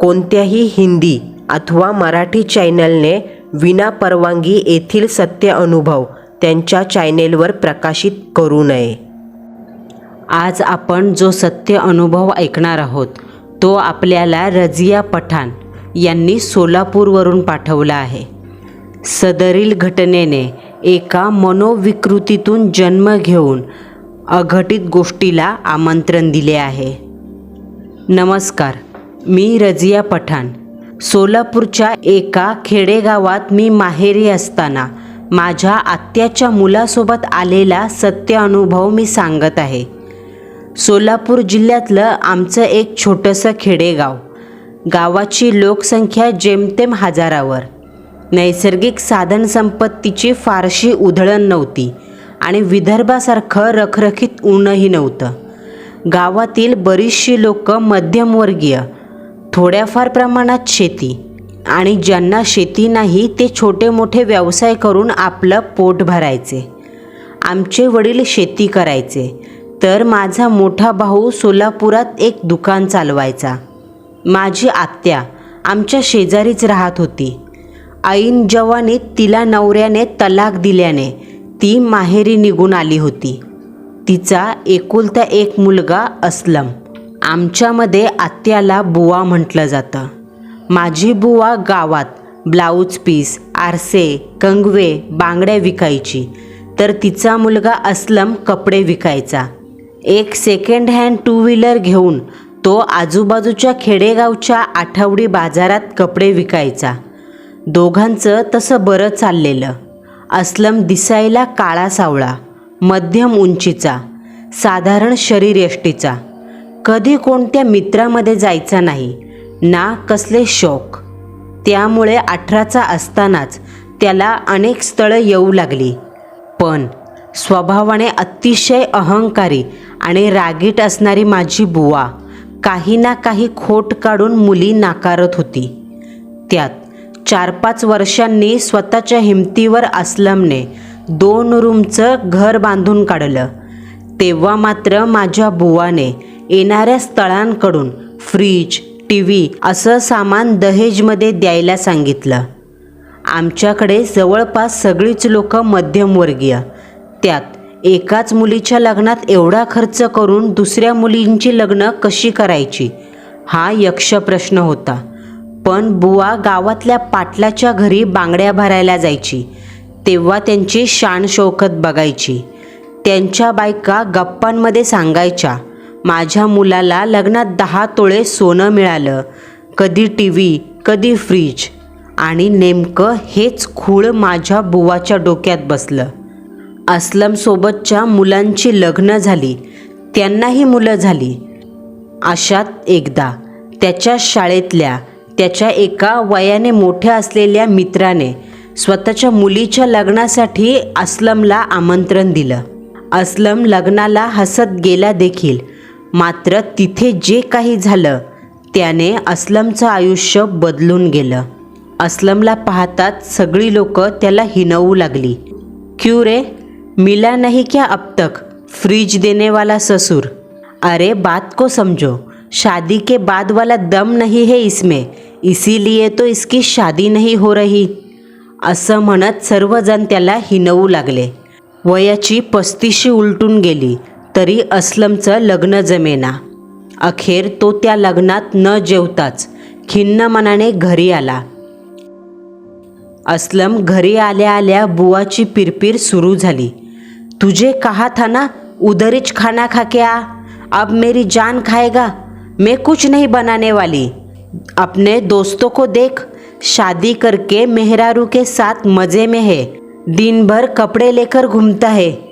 कोणत्याही हिंदी अथवा मराठी चॅनलने विना परवानगी येथील सत्य अनुभव त्यांच्या चॅनेलवर प्रकाशित करू नये. आज आपण जो सत्य अनुभव ऐकणार आहोत तो आपल्याला रजिया पठाण यांनी सोलापूरवरून पाठवला आहे. सदरील घटनेने एका मनोविकृतीतून जन्म घेऊन अघटित गोष्टीला आमंत्रण दिले आहे. नमस्कार. मी रजिया पठाण. सोलापूरच्या एका खेडेगावात मी माहेरी असताना माझ्या आत्याच्या मुलासोबत आलेला सत्य अनुभव मी सांगत आहे. सोलापूर जिल्ह्यातलं आमचं एक छोटंसं खेडेगाव. गावाची लोकसंख्या जेमतेम हजारावर. नैसर्गिक साधनसंपत्तीची फारशी उधळण नव्हती आणि विदर्भासारखं रखरखीत ऊनही नव्हतं. गावातील बरीचशी लोक मध्यमवर्गीय थोड्याफार प्रमाणात शेती. आणि ज्यांना शेती नाही ते छोटे मोठे व्यवसाय करून आपलं पोट भरायचे. आमचे वडील शेती करायचे. तर माझा मोठा भाऊ सोलापुरात एक दुकान चालवायचा. माझी आत्या आमच्या शेजारीच राहत होती. ऐन जवानीत तिला नवऱ्याने तलाक दिल्याने ती माहेरी निघून आली होती. तिचा एकुलता एक मुलगा असलम. आमच्यामध्ये आत्याला बुवा म्हटलं जातं. माझी बुवा गावात ब्लाऊज पीस आरसे कंगवे बांगड्या विकायची. तर तिचा मुलगा असलम कपडे विकायचा. एक सेकंड हँड टू व्हीलर घेऊन तो आजूबाजूच्या खेडेगावच्या आठवडी बाजारात कपडे विकायचा. दोघांचं तसं बरं चाललेलं. असलम दिसायला काळा सावळा मध्यम उंचीचा साधारण शरीरयष्टीचा कधी कोणत्या मित्रामध्ये जायचा नाही ना कसले शौक. त्यामुळे अठराचा असतानाच त्याला अनेक स्थळं येऊ लागली. पण स्वभावाने अतिशय अहंकारी आणि रागीट असणारी माझी बुवा काही ना काही खोट काढून मुली नाकारत होती. त्यात चार पाच वर्षांनी स्वतःच्या हिमतीवर असलमने दोन रूमचं घर बांधून काढलं. तेव्हा मात्र माझ्या बुवाने येणाऱ्या स्थळांकडून फ्रीज टी व्ही असं सामान दहेजमध्ये द्यायला सांगितलं. आमच्याकडे जवळपास सगळीच लोकं मध्यमवर्गीय. त्यात एकाच मुलीच्या लग्नात एवढा खर्च करून दुसऱ्या मुलींची लग्न कशी करायची? हा यक्ष प्रश्न होता. पण बुवा गावातल्या पाटलाच्या घरी बांगड्या भरायला जायची. तेव्हा त्यांची शान शौकत बघायची. त्यांच्या बायका गप्पांमध्ये सांगायच्या माझ्या मुलाला लग्नात दहा तोळे सोनं मिळालं. कधी टी व्ही कधी फ्रीज. आणि नेमकं हेच खूळ माझ्या बुवाच्या डोक्यात बसलं. असलमसोबतच्या मुलांची लग्न झाली. त्यांनाही मुलं झाली. अशात एकदा त्याच्या शाळेतल्या त्याच्या एका वयाने मोठ्या असलेल्या मित्राने स्वतःच्या मुलीच्या लग्नासाठी असलमला आमंत्रण दिलं. असलम लग्नाला हसत गेला देखील. मात्र तिथे जे काही झालं त्याने असलमचं आयुष्य बदलून गेलं. असलमला पाहताच सगळी लोक त्याला हिनवू लागली. क्यू रे मिला नहीं क्या अब तक? फ्रीज देने वाला ससुर. अरे बात को समझो शादी के बाद वाला दम नहीं है इसमें इसीलिए तो इसकी शादी नहीं हो रही। असं म्हणत सर्वजण त्याला हिनवू लागले. वयाची पस्तीशी उलटून गेली. तरी असलमचं लग्न जमेना. अखेर तो त्या लग्नात न जेवताच खिन्न मनाने घरी आला. असलम घरी आल्या आल्या बुवाची पिरपिर सुरू झाली. तुझे कहा था ना उधरिच खाना खाके आ. अब मेरी जान खाएगा. मैं कुछ नहीं बनाने वाली. अपने दोस्तों को देख शादी करके मेहरारू के साथ मज़े में है. दिन भर कपड़े लेकर घूमता है.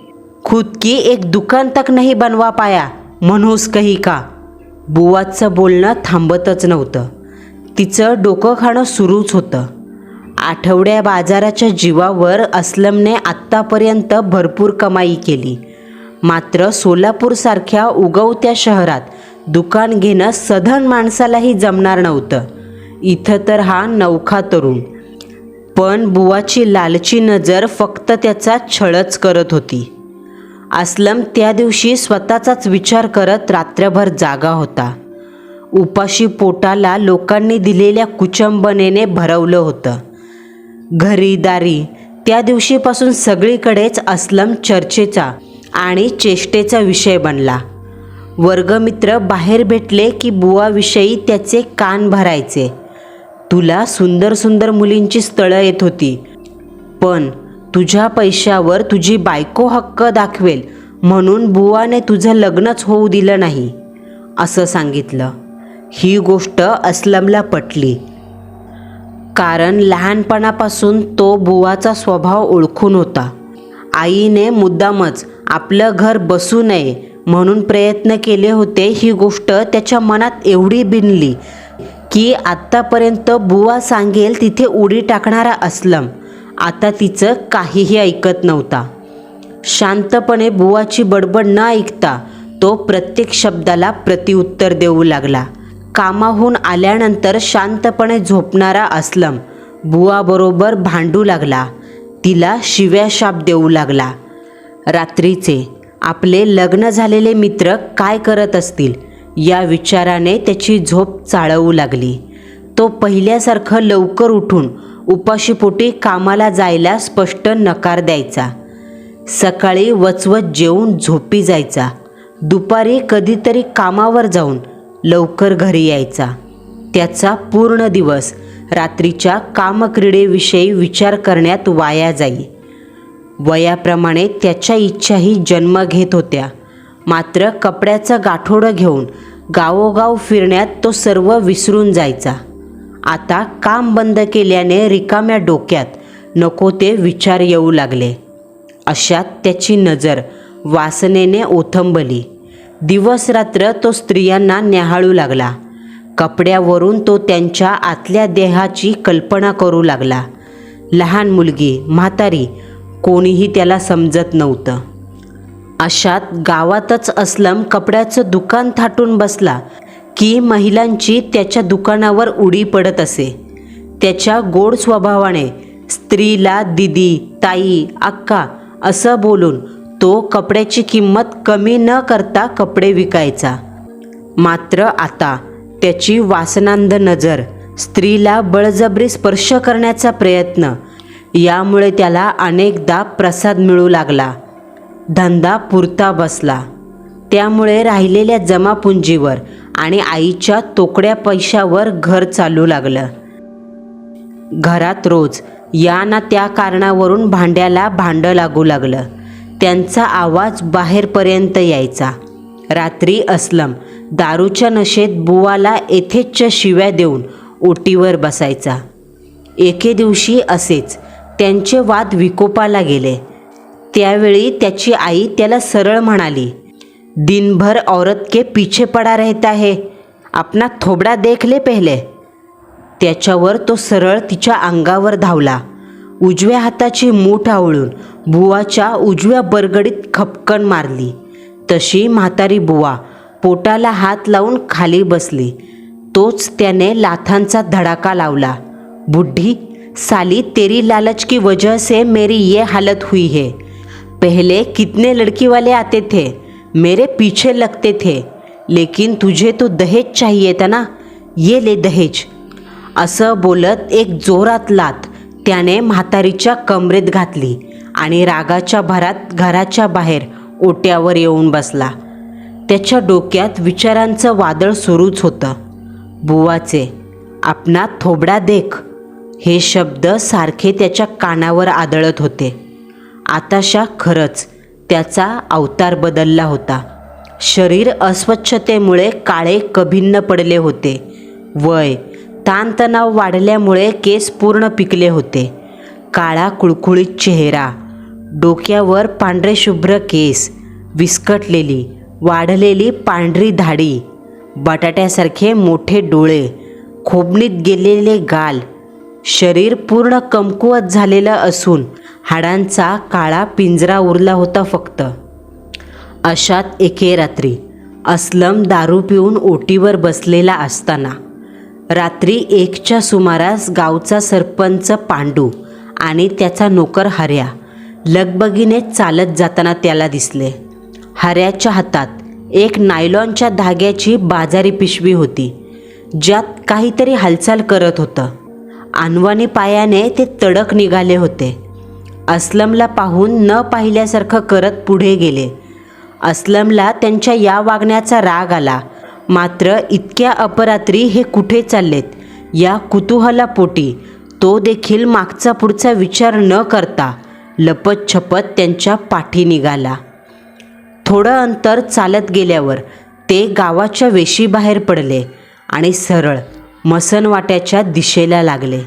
खुद की एक दुकान तक नाही बनवा पाया म्हणूस कही का। बुवाचं बोलणं थांबतच नव्हतं. तिचं डोकं खाणं सुरूच होतं. आठवड्या बाजाराच्या जीवावर असलमने आत्तापर्यंत भरपूर कमाई केली. मात्र सोलापूरसारख्या उगवत्या शहरात दुकान घेणं सधन माणसालाही जमणार नव्हतं. इथं तर हा नवखा तरुण. पण बुवाची लालची नजर फक्त त्याचा छळच करत होती. असलम त्या दिवशी स्वतःचाच विचार करत रात्रभर जागा होता. उपाशी पोटाला लोकांनी दिलेल्या कुचंबनेने भरवलं होतं. घरी दारी त्या दिवशीपासून सगळीकडेच असलम चर्चेचा आणि चेष्टेचा विषय बनला. वर्गमित्र बाहेर भेटले की बुवाविषयी त्याचे कान भरायचे. तुला सुंदर सुंदर मुलींची स्थळं येत होती. पण तुझ्या पैशावर तुझी बायको हक्क दाखवेल. म्हणून बुवाने तुझं लग्नच होऊ दिलं नाही. असं सांगितलं. ही गोष्ट असलमला पटली. कारण लहानपणापासून तो बुवाचा स्वभाव ओळखून होता. आईने मुद्दामच आपलं घर बसू नये म्हणून प्रयत्न केले होते ही गोष्ट त्याच्या मनात एवढी बिनली की आत्तापर्यंत बुवा सांगेल तिथे उडी टाकणारा असलम. आता तिचं काहीही ऐकत नव्हता. शांतपणे बुवाची बडबड न ऐकता तो प्रत्येक शब्दाला प्रतिउत्तर देऊ लागला. कामाहून आल्यानंतर शांतपणे झोपणारा असलम बुवाबरोबर भांडू लागला. तिला शिव्या शाप देऊ लागला. रात्रीचे आपले लग्न झालेले मित्र काय करत असतील या विचाराने त्याची झोप चाळवू लागली. तो पहिल्यासारखं लवकर उठून उपाशीपोटी कामाला जायला स्पष्ट नकार द्यायचा. सकाळी वचवत जेवून झोपी जायचा. दुपारी कधीतरी कामावर जाऊन लवकर घरी यायचा. त्याचा पूर्ण दिवस रात्रीच्या कामक्रीडेविषयी विचार करण्यात वाया जाई. वयाप्रमाणे त्याच्या इच्छाही जन्म घेत होत्या. मात्र कपड्याचं गाठोडं घेऊन गावोगाव फिरण्यात तो सर्व विसरून जायचा. आता काम बंद केल्याने रिकाम्या डोक्यात नको ते विचार येऊ लागले. अशात त्याची नजर वासनेने ओथंबली. दिवस रात्र तो स्त्रियांना न्याहाळू लागला. कपड्यावरून तो त्यांच्या आतल्या देहाची कल्पना करू लागला. लहान मुलगी म्हातारी कोणीही त्याला समजत नव्हतं. अशात गावातच असलम कपड्याचं दुकान थाटून बसला. की महिलांची त्याच्या दुकानावर उडी पडत असे. त्याच्या गोड स्वभावाने स्त्रीला दिदी ताई अक्का असं बोलून तो कपड्याची किंमत कमी न करता कपडे विकायचा. मात्र आता त्याची वासनांध नजर स्त्रीला बळजबरी स्पर्श करण्याचा प्रयत्न यामुळे त्याला अनेकदा प्रसाद मिळू लागला. धंदा पुरता बसला. त्यामुळे राहिलेल्या जमापुंजीवर आणि आईच्या तोकड्या पैशावर घर चालू लागलं. घरात रोज या ना त्या कारणावरून भांड्याला भांडं लागू लागलं. त्यांचा आवाज बाहेरपर्यंत यायचा. रात्री असलम दारूच्या नशेत बुवाला येथेच्या शिव्या देऊन ओटीवर बसायचा. एके दिवशी असेच त्यांचे वाद विकोपाला गेले. त्यावेळी त्याची आई त्याला सरळ म्हणाली दिनभर औरत के पीछे पडा रहता है। अपना थोबडा देख ले पहिले। त्याच्यावर तो सरळ तिच्या अंगावर धावला। उजव्या हाताची मूठ आवळून बुवाच्या उजव्या बरगडीत खपकन मारली. तशी म्हातारी बुवा पोटाला हात लावून खाली बसली. तोच त्याने लाथांचा धडाका लावला. बुढ़ी साली तेरी लालच की वजह से मेरी ये हालत हुई है। पहले कितने लड़की वाले आते थे? मेरे पीछे लगते थे लेकिन तुझे तो दहेज चाहिए था ना? ये ले दहेज। असं बोलत एक जोरात लात त्याने म्हातारीच्या कमरेत घातली आणि रागाच्या भरात घराच्या बाहेर ओट्यावर येऊन बसला. त्याच्या डोक्यात विचारांचं वादळ सुरूच होतं. बुवाचे आपणा थोबडा देख. हे शब्द सारखे त्याच्या कानावर आदळत होते. आताशा खरंच त्याचा अवतार बदलला होता. शरीर अस्वच्छतेमुळे काळे कभिन्न पडले होते. वय ताणतणाव वाढल्यामुळे केस पूर्ण पिकले होते. काळा कुळकुळीत चेहरा डोक्यावर पांढरे शुभ्र केस विस्कटलेली वाढलेली पांढरी धाडी बटाट्यासारखे मोठे डोळे खोबणीत गेलेले गाल शरीर पूर्ण कमकुवत झालेलं असून हाडांचा काळा पिंजरा उरला होता फक्त. अशात एके रात्री अस्लम दारू पिऊन ओटीवर बसलेला असताना रात्री एकच्या सुमारास गावचा सरपंच पांडू आणि त्याचा नोकर हऱ्या लगबगीने चालत जाताना त्याला दिसले. हऱ्याच्या हातात एक नायलॉनच्या धाग्याची बाजारी पिशवी होती ज्यात काहीतरी हालचाल करत होतं. आणवानी पायाने ते तडक निघाले होते. अस्लमला पाहून न पाहिल्यासारखं करत पुढे गेले. अस्लमला त्यांच्या या वागण्याचा राग आला. मात्र इतक्या अपरात्री हे कुठे चाललेत? या कुतूहलापोटी तो देखील मागचा पुढचा विचार न करता लपत छपत त्यांच्या पाठी निघाला. थोडं अंतर चालत गेल्यावर ते गावाच्या वेशीबाहेर पडले आणि सरळ मसनवाट्याच्या दिशेला लागले.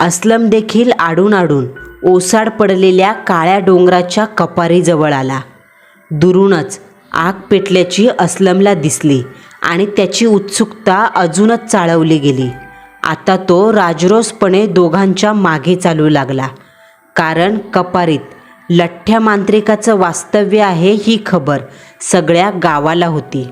अस्लम देखील आडून आडून ओसाड पडलेल्या काळ्या डोंगराच्या कपारीजवळ आला. दुरूनच आग पेटल्याची अस्लमला दिसली आणि त्याची उत्सुकता अजूनच चाळवली गेली. आता तो राजरोसपणे दोघांच्या मागे चालू लागला. कारण कपारीत लठ्ठ्या मांत्रिकाचं वास्तव्य आहे ही खबर सगळ्या गावाला होती.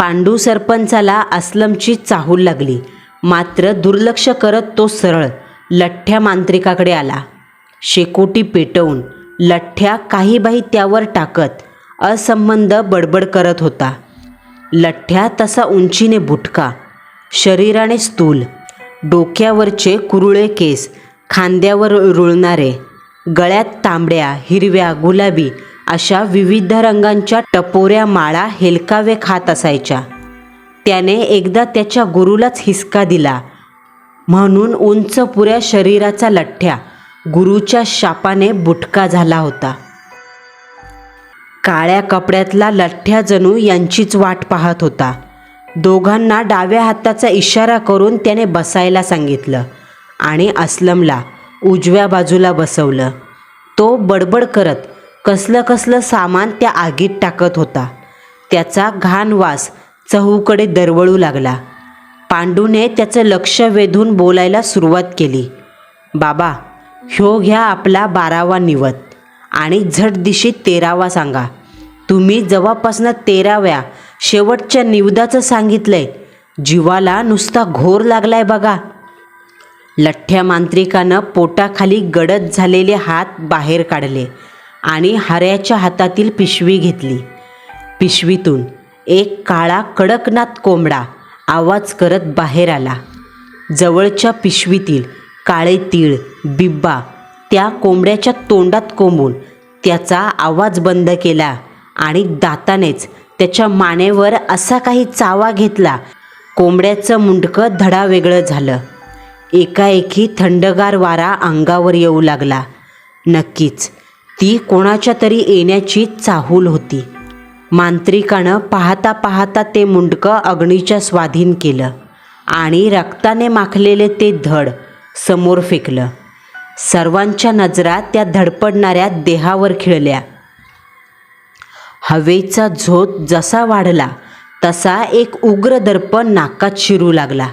पांडू सरपंचाला असलमची चाहूल लागली. मात्र दुर्लक्ष करत तो सरळ लठ्ठ्या मांत्रिकाकडे आला. शेकोटी पेटवून लठ्ठ्या काहीबाही त्यावर टाकत असंबंध बडबड करत होता. लठ्ठ्या तसा उंचीने बुटका शरीराने स्थूल डोक्यावरचे कुरुळे केस खांद्यावर रुळणारे गळ्यात तांबड्या हिरव्या गुलाबी अशा विविध रंगांच्या टपोऱ्या माळा हेलकावे खात असायच्या. त्याने एकदा त्याच्या गुरुलाच हिसका दिला. म्हणून उंच पुऱ्या शरीराचा लठ्ठ्या गुरुच्या शापाने बुटका झाला होता. काळ्या कपड्यातला लठ्ठ्या जणू यांचीच वाट पाहत होता. दोघांना डाव्या हाताचा इशारा करून त्याने बसायला सांगितलं आणि अस्लमला उजव्या बाजूला बसवलं. तो बडबड करत कसलं कसलं सामान त्या आगीत टाकत होता. त्याचा घाण वास चहूकडे दरवळू लागला. पांडूने त्याचं लक्ष वेधून बोलायला सुरुवात केली. बाबा ह्यो घ्या आपला बारावा निवत आणि झट दिशी तेरावा सांगा. तुम्ही जवापासनं तेराव्या शेवटच्या निवदाचं सांगितलंय. जीवाला नुसता घोर लागलाय बघा. लठ्ठ्या मांत्रिकानं पोटाखाली गडद झालेले हात बाहेर काढले. आणि हाऱ्याच्या हातातील पिशवी घेतली. पिशवीतून एक काळा कडकनाथ कोंबडा आवाज करत बाहेर आला. जवळच्या पिशवीतील काळे तीळ बिब्बा त्या कोंबड्याच्या तोंडात कोंबून त्याचा आवाज बंद केला आणि दातानेच त्याच्या मानेवर असा काही चावा घेतला. कोंबड्याचं मुंडकं धडा वेगळं झालं. एकाएकी थंडगार वारा अंगावर येऊ लागला. नक्कीच ती कोणाच्या तरी येण्याची चाहूल होती. मांत्रिकानं पाहता पाहता ते मुंडकं अग्नीच्या स्वाधीन केलं आणि रक्ताने माखलेले ते धड समोर फेकलं. सर्वांच्या नजरा त्या धडपडणाऱ्या देहावर खिळल्या. हवेचा झोत जसा वाढला तसा एक उग्र दर्पण नाकात शिरू लागला.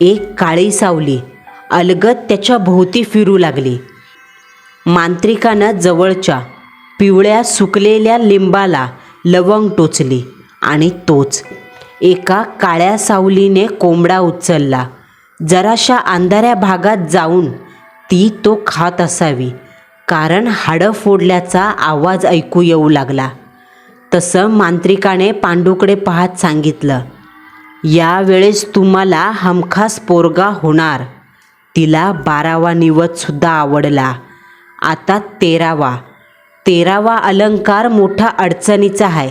एक काळी सावली अलगद त्याच्या भोवती फिरू लागली. मांत्रिकानं जवळच्या पिवळ्या सुकलेल्या लिंबाला लवंग टोचली आणि तोच एका काळ्या सावलीने कोंबडा उचलला. जराशा अंधाऱ्या भागात जाऊन ती तो खात असावी कारण हाडं फोडल्याचा आवाज ऐकू येऊ लागला. तसं मांत्रिकाने पांडूकडे पाहत सांगितलं यावेळेस तुम्हाला हमखास पोरगा होणार. तिला बारावा निवतसुद्धा आवडला. आता तेरावा. तेरावा अलंकार मोठा अडचणीचा आहे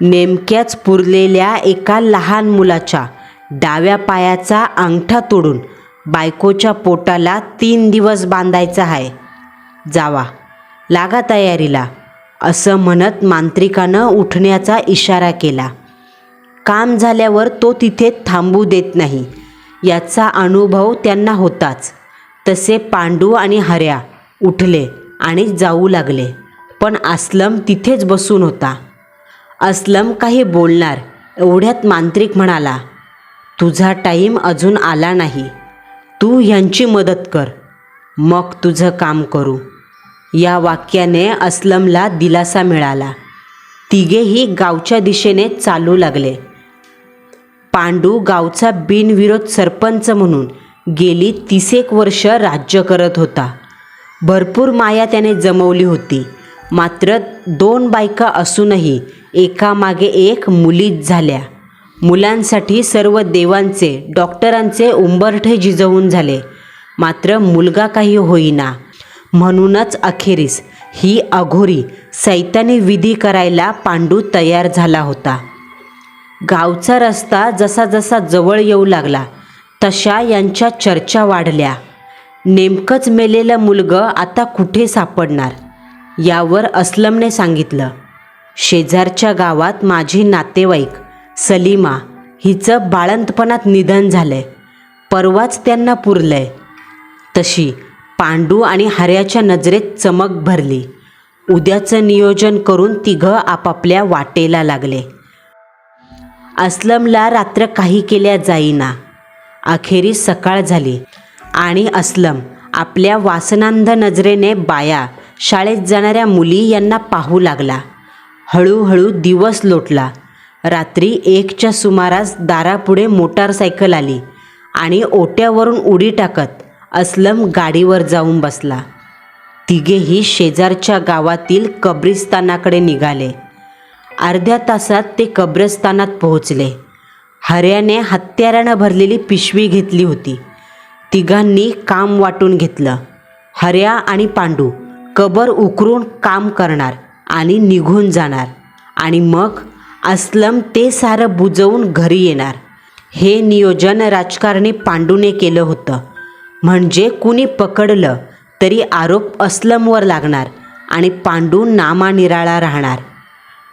नेमक्याच पुरलेल्या एका लहान मुलाच्या डाव्या पायाचा अंगठा तोडून बायकोच्या पोटाला तीन दिवस बांधायचा आहे जावा. लागा तयारीला असं म्हणत मांत्रिकानं उठण्याचा इशारा केला. काम झाल्यावर तो तिथे थांबू देत नाही. याचा अनुभव त्यांना होताच. तसे पांडू आणि हऱ्या उठले आणि जाऊ लागले. पण अस्लम तिथेच बसून होता. अस्लम काही बोलणार एवढ्यात मांत्रिक म्हणाला तुझा टाईम अजून आला नाही. तू ह्यांची मदत कर. मग तुझं काम करू. या वाक्याने असलमला दिलासा मिळाला. तिघेही गावच्या दिशेने चालू लागले. पांडू गावचा बिनविरोध सरपंच म्हणून गेली तीसेक वर्ष राज्य करत होता. भरपूर माया त्याने जमवली होती. मात्र दोन बायका असूनही एकामागे एक मुलीच झाल्या. मुलांसाठी सर्व देवांचे डॉक्टरांचे उंबरठे जिजवून झाले. मात्र मुलगा काही होईना. म्हणूनच अखेरीस ही अघोरी सैतानी विधी करायला पांडू तयार झाला होता. गावचा रस्ता जसा जसा जवळ येऊ लागला तशा यांच्या चर्चा वाढल्या. नेमकंच मेलेलं मुलगं आता कुठे सापडणार? यावर असलमने सांगितलं. शेजारच्या गावात माझी नातेवाईक सलीमा हिचं बाळंतपणात निधन झालंय. परवाच त्यांना पुरलंय. तशी पांडू आणि हऱ्याच्या नजरेत चमक भरली. उद्याचं नियोजन करून तिघं आपापल्या वाटेला लागले. असलमला रात्र काही केल्या जाईना. अखेरीस सकाळ झाली. आणि असलम. आपल्या वासनांध नजरेने बाया. शाळेत जाणाऱ्या मुली यांना पाहू लागला. हळूहळू दिवस लोटला. रात्री एकच्या सुमारास दारापुढे मोटारसायकल आली आणि ओट्यावरून उडी टाकत असलम गाडीवर जाऊन बसला. तिघेही शेजारच्या गावातील कब्रिस्तानाकडे निघाले. अर्ध्या तासात ते कब्रस्तानात पोहोचले. हऱ्याने हत्यारानं भरलेली पिशवी घेतली होती. तिघांनी काम वाटून घेतलं. हर्या आणि पांडू कबर उकरून काम करणार आणि निघून जाणार. आणि मग असलम ते सारं बुजवून घरी येणार. हे नियोजन राजकारणी पांडूने केलं होतं. म्हणजे कुणी पकडलं तरी आरोप असलमवर लागणार आणि पांडू नामानिराळा राहणार.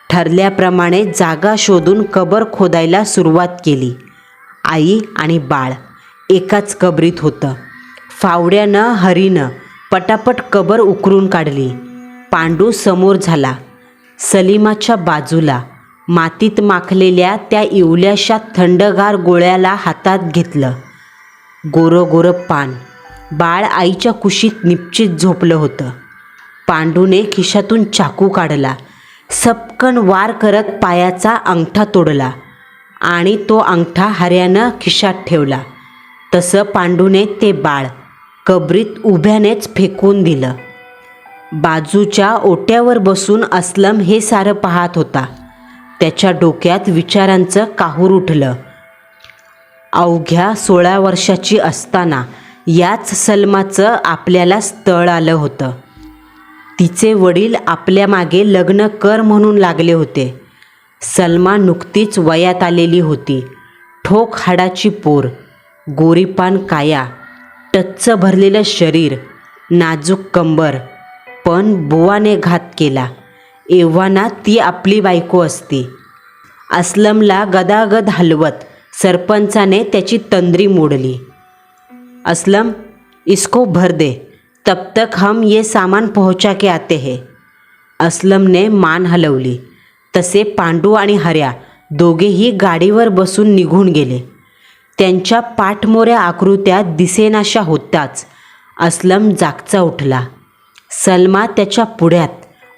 ठरल्याप्रमाणे जागा शोधून कबर खोदायला सुरुवात केली. आई आणि बाळ. एकाच कबरीत होतं. फावड्यानं हरीनं पटापट कबर उकरून काढली. पांडू समोर झाला. सलीमाच्या बाजूला मातीत माखलेल्या त्या इवल्याशा थंडगार गोळ्याला हातात घेतलं. गोरं गोरं पान बाळ आईच्या कुशीत निपचित झोपलं होतं. पांडूने खिशातून चाकू काढला. सपकन वार करत पायाचा अंगठा तोडला आणि तो अंगठा हऱ्यानं खिशात ठेवला. तसं पांडूने ते बाळ कबरीत उभ्यानेच फेकून दिलं. बाजूच्या ओट्यावर बसून असलम हे सारं पाहत होता. त्याच्या डोक्यात विचारांचं काहूर उठलं. अवघ्या सोळा वर्षाची असताना याच सलमाचं आपल्याला स्थळ आलं होतं. तिचे वडील आपल्या मागे लग्न कर म्हणून लागले होते. सलमा नुकतीच वयात आलेली होती. ठोक हाडाची पोर. गोरीपान काया टच्च भरलेलं शरीर नाजूक कंबर पण बुवाने घात केला. एव्हाना ती आपली बायको असती. असलमला गदागद हलवत सरपंचाने त्याची तंद्री मोडली. असलम इसको भर दे तब तक हम ये सामान पोहोचा के आते हैं. असलमने मान हलवली. तसे पांडू आणि हऱ्या दोघेही गाडीवर बसून निघून गेले. त्यांच्या पाठमोऱ्या आकृत्या दिसेनाशा होताच असलम जागचा उठला. सलमा त्याच्या पुढ्यात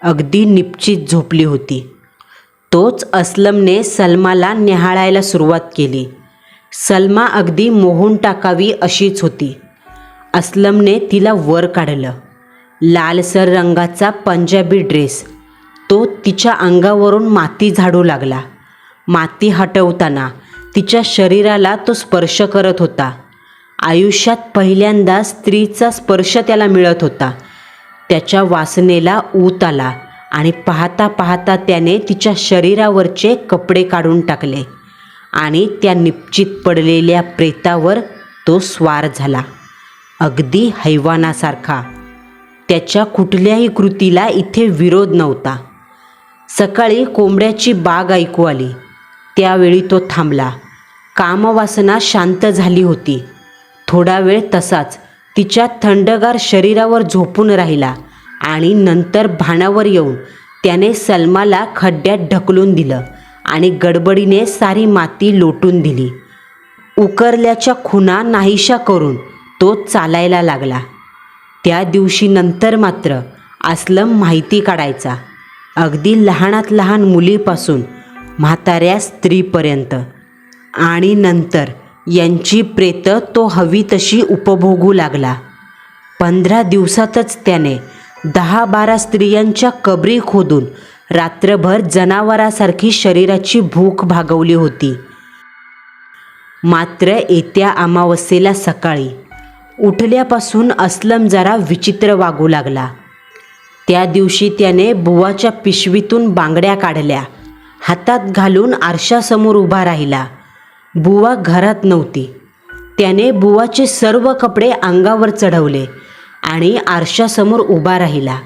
अगदी निपचित झोपली होती. तोच असलमने सलमाला न्याहाळायला सुरुवात केली. सलमा अगदी मोहून टाकावी अशीच होती. असलमने तिला वर काढलं. लालसर रंगाचा पंजाबी ड्रेस. तो तिच्या अंगावरून माती झाडू लागला. माती हटवताना तिच्या शरीराला तो स्पर्श करत होता. आयुष्यात पहिल्यांदा स्त्रीचा स्पर्श त्याला मिळत होता. त्याच्या वासनेला ऊत आला आणि पाहता पाहता त्याने तिच्या शरीरावरचे कपडे काढून टाकले आणि त्या निप्चित पडलेल्या प्रेतावर तो स्वार झाला. अगदी हैवानासारखा. त्याच्या कुठल्याही कृतीला इथे विरोध नव्हता. सकाळी कोंबड्याची बाग ऐकू आली. त्यावेळी तो थांबला. कामवासना शांत झाली होती. थोडा वेळ तसाच तिच्या थंडगार शरीरावर झोपून राहिला आणि नंतर भाणावर येऊन त्याने सलमाला खड्ड्यात ढकलून दिलं आणि गडबडीने सारी माती लोटून दिली. उकरल्याच्या खुणा नाहीशा करून तो चालायला लागला. त्या दिवशी नंतर मात्र असलम माहिती काढायचा. अगदी लहानात लहान मुलीपासून म्हाताऱ्या स्त्रीपर्यंत. आणि नंतर यांची प्रेत तो हवी तशी उपभोगू लागला. पंधरा दिवसातच त्याने दहा बारा स्त्रियांच्या कबरी खोदून रात्रभर जनावरासारखी शरीराची भूक भागवली होती. मात्र येत्या अमावस्येला सकाळी उठल्यापासून अस्लम जरा विचित्र वागू लागला. त्या दिवशी त्याने बुवाच्या पिशवीतून बांगड्या काढल्या. हातात घालून आरशासमोर उभा राहिला. बुवा घरात नव्हती. त्याने बुवाचे सर्व कपडे अंगावर चढवले आणि आरशासमोर उभा राहिला.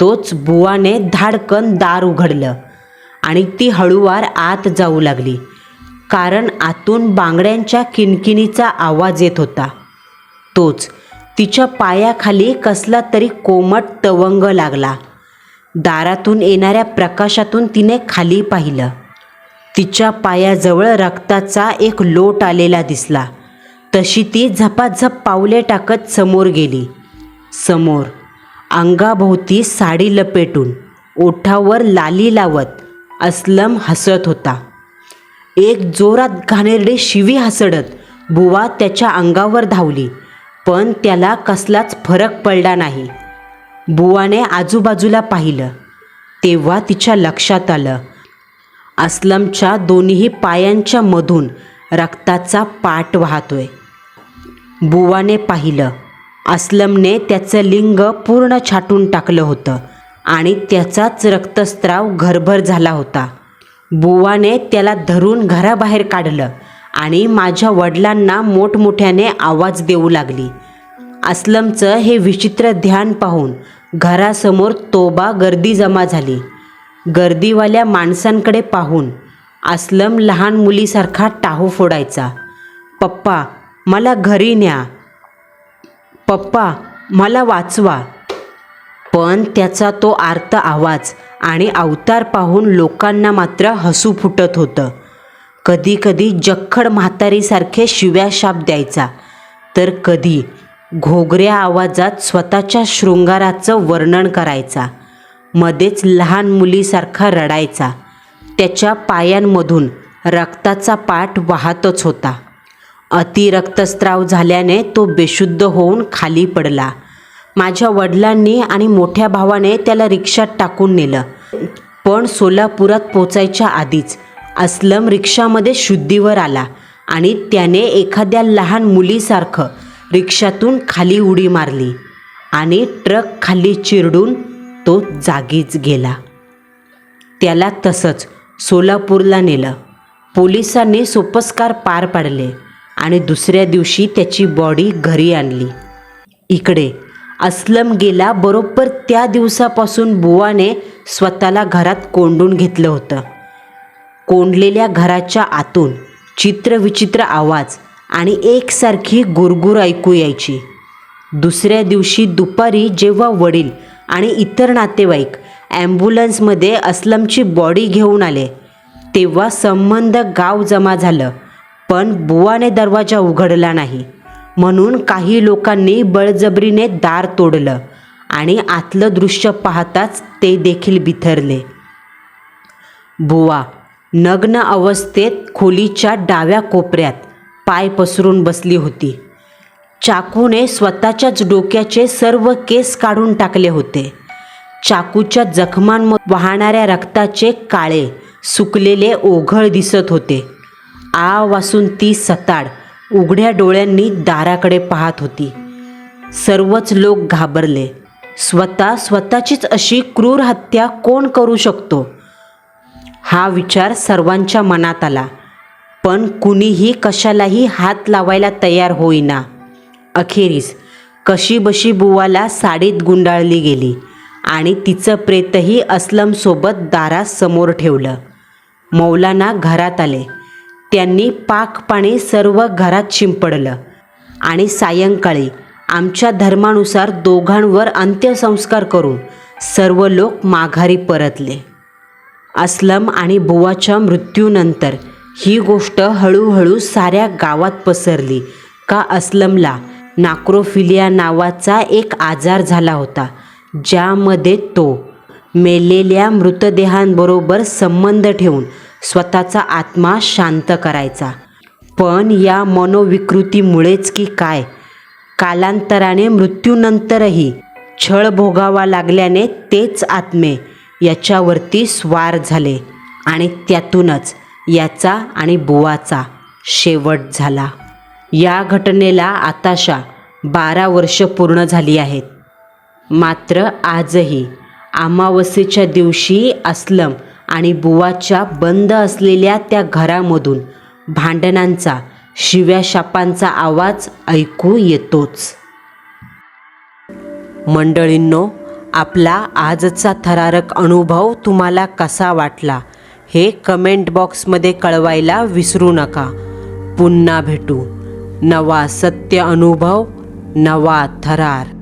तोच बुवाने धाडकन दार उघडलं आणि ती हळूवार आत जाऊ लागली कारण आतून बांगड्यांच्या किनकिनीचा आवाज येत होता. तोच तिच्या पायाखाली कसला तरी कोमट तवंग लागला. दारातून येणाऱ्या प्रकाशातून तिने खाली पाहिलं. तिच्या पायाजवळ रक्ताचा एक लोट आलेला दिसला. तशी ती झपाझप पावले टाकत समोर गेली. समोर अंगाभोवती साडी लपेटून ओठावर लाली लावत अस्लम हसत होता. एक जोरात घाणेरडी शिवी हसडत बुवा त्याच्या अंगावर धावली पण त्याला कसलाच फरक पडला नाही. बुवाने आजूबाजूला पाहिलं. तेव्हा तिच्या लक्षात आलं. अस्लमच्या दोन्ही पायांच्या मधून रक्ताचा पाट वाहतोय. बुवाने पाहिलं. अस्लमने त्याचं लिंग पूर्ण छाटून टाकलं होतं आणि त्याचाच रक्तस्त्राव घरभर झाला होता. बुवाने त्याला धरून घराबाहेर काढलं आणि माझ्या वडिलांना मोठमोठ्याने आवाज देऊ लागली. असलमचं हे विचित्र ध्यान पाहून घरासमोर तोबा गर्दी जमा झाली. गर्दीवाल्या माणसांकडे पाहून असलम लहान मुलीसारखा टाहू फोडायचा. पप्पा मला घरी न्या. पप्पा मला वाचवा. पण त्याचा तो आर्त आवाज आणि अवतार पाहून लोकांना मात्र हसू फुटत होतं. कधीकधी जख्खड म्हातारीसारखे शिव्या शाप द्यायचा. तर कधी घोगऱ्या आवाजात स्वतःच्या शृंगाराचं वर्णन करायचा. मध्येच लहान मुलीसारखा रडायचा. त्याच्या पायांमधून रक्ताचा पाठ वाहतच होता. अतिरक्तस्राव झाल्याने तो बेशुद्ध होऊन खाली पडला. माझ्या वडिलांनी आणि मोठ्या भावाने त्याला रिक्षात टाकून नेलं. पण सोलापुरात पोचायच्या आधीच अस्लम रिक्षामध्ये शुद्धीवर आला आणि त्याने एखाद्या लहान मुलीसारखं रिक्षातून खाली उडी मारली आणि ट्रक खाली चिरडून तो जागीच गेला. त्याला तसंच सोलापूरला नेलं. पोलिसांनी सोपस्कार पार पाडले आणि दुसऱ्या दिवशी त्याची बॉडी घरी आणली. इकडे अस्लम गेला बरोबर त्या दिवसापासून बुवाने स्वतःला घरात कोंडून घेतलं होतं. कोंडलेल्या घराच्या आतून चित्रविचित्र आवाज आणि एकसारखी गुरगुर ऐकू यायची. दुसऱ्या दिवशी दुपारी जेव्हा वडील आणि इतर नातेवाईक ॲम्ब्युलन्समध्ये असलमची बॉडी घेऊन आले तेव्हा संबंध गाव जमा झालं पण बुवाने दरवाजा उघडला नाही. म्हणून काही लोकांनी बळजबरीने दार तोडलं आणि आतलं दृश्य पाहताच ते देखील बिथरले. बुवा नग्न अवस्थेत खोलीच्या डाव्या कोपऱ्यात पाय पसरून बसली होती. चाकूने स्वतःच्याच डोक्याचे सर्व केस काढून टाकले होते. चाकूच्या जखमांम वाहणाऱ्या रक्ताचे काळे सुकलेले ओघळ दिसत होते. आ वासून ती सताड उघड्या डोळ्यांनी दाराकडे पाहत होती. सर्वच लोक घाबरले. स्वतः स्वतःचीच अशी क्रूर हत्या कोण करू शकतो? हा विचार सर्वांच्या मनात आला. पण कुणीही कशालाही हात लावायला तयार होईना. अखेरीस कशीबशी बुवाला साडीत गुंडाळली गेली आणि तिचं प्रेतही अस्लमसोबत दारासमोर ठेवलं. मौलाना घरात आले. त्यांनी पाक पाणी सर्व घरात शिंपडलं आणि सायंकाळी आमच्या धर्मानुसार दोघांवर अंत्यसंस्कार करून सर्व लोक माघारी परतले. अस्लम आणि बुवाच्या मृत्यूनंतर ही गोष्ट हळूहळू साऱ्या गावात पसरली. का असलमला नाक्रोफिलिया नावाचा एक आजार झाला होता ज्यामध्ये तो मेलेल्या मृतदेहांबरोबर संबंध ठेवून स्वतःचा आत्मा शांत करायचा. पण या मनोविकृतीमुळेच की काय? कालांतराने मृत्यूनंतरही छळ भोगावा लागल्याने तेच आत्मे याच्यावरती स्वार झाले आणि त्यातूनच याचा आणि बुवाचा शेवट झाला. या घटनेला आताशा बारा वर्ष पूर्ण झाली आहेत. मात्र आजही अमावस्येच्या दिवशी असलम आणि बुवाच्या बंद असलेल्या त्या घरामधून भांडणांचा शिव्या शापांचा आवाज ऐकू येतोच. मंडळींनो आपला आजचा थरारक अनुभव तुम्हाला कसा वाटला? हे कमेंट बॉक्समध्ये कळवायला विसरू नका. पुन्हा भेटू. नवा सत्य अनुभव नवा थरार.